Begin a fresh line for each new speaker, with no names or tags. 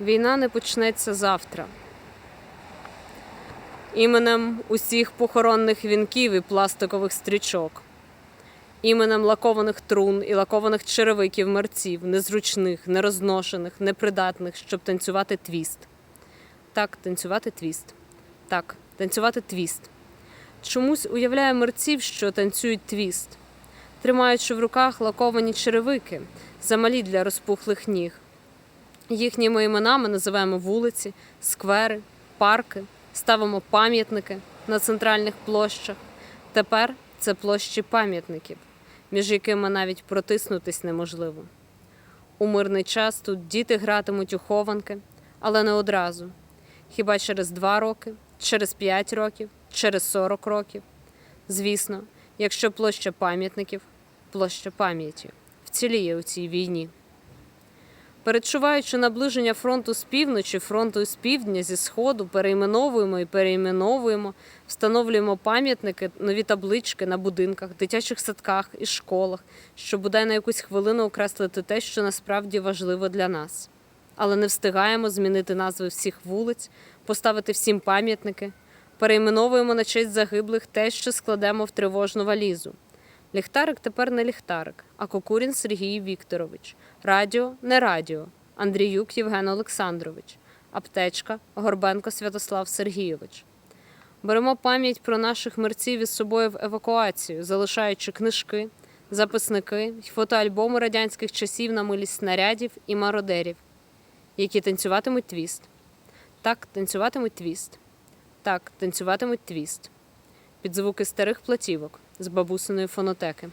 Війна не почнеться завтра. Іменем усіх похоронних вінків і пластикових стрічок, іменем лакованих трун і лакованих черевиків мерців, незручних, нерозношених, непридатних, щоб танцювати твіст. Так, танцювати твіст. Так, танцювати твіст. Чомусь уявляю мерців, що танцюють твіст, тримаючи в руках лаковані черевики, замалі для розпухлих ніг. Їхніми іменами називаємо вулиці, сквери, парки, ставимо пам'ятники на центральних площах. Тепер це площі пам'ятників, між якими навіть протиснутись неможливо. У мирний час тут діти гратимуть у хованки, але не одразу. Хіба через два роки, через п'ять років, через сорок років. Звісно, якщо площа пам'ятників, площа пам'яті вціліє у цій війні. Передчуваючи наближення фронту з півночі, фронту з півдня, зі сходу, перейменовуємо і перейменовуємо, встановлюємо пам'ятники, нові таблички на будинках, дитячих садках і школах, щоб бодай на якусь хвилину окреслити те, що насправді важливо для нас. Але не встигаємо змінити назви всіх вулиць, поставити всім пам'ятники, перейменовуємо на честь загиблих те, що складемо в тривожну валізу. Ліхтарик тепер не ліхтарик, а Кокурін Сергій Вікторович. Радіо не радіо. Андріюк Євген Олександрович. Аптечка Горбенко Святослав Сергійович. Беремо пам'ять про наших мерців із собою в евакуацію, залишаючи книжки, записники й фотоальбоми радянських часів на милість снарядів і мародерів, які танцюватимуть твіст. Так, танцюватимуть твіст. Так, танцюватимуть твіст. Під звуки старих платівок з бабусиної фонотеки.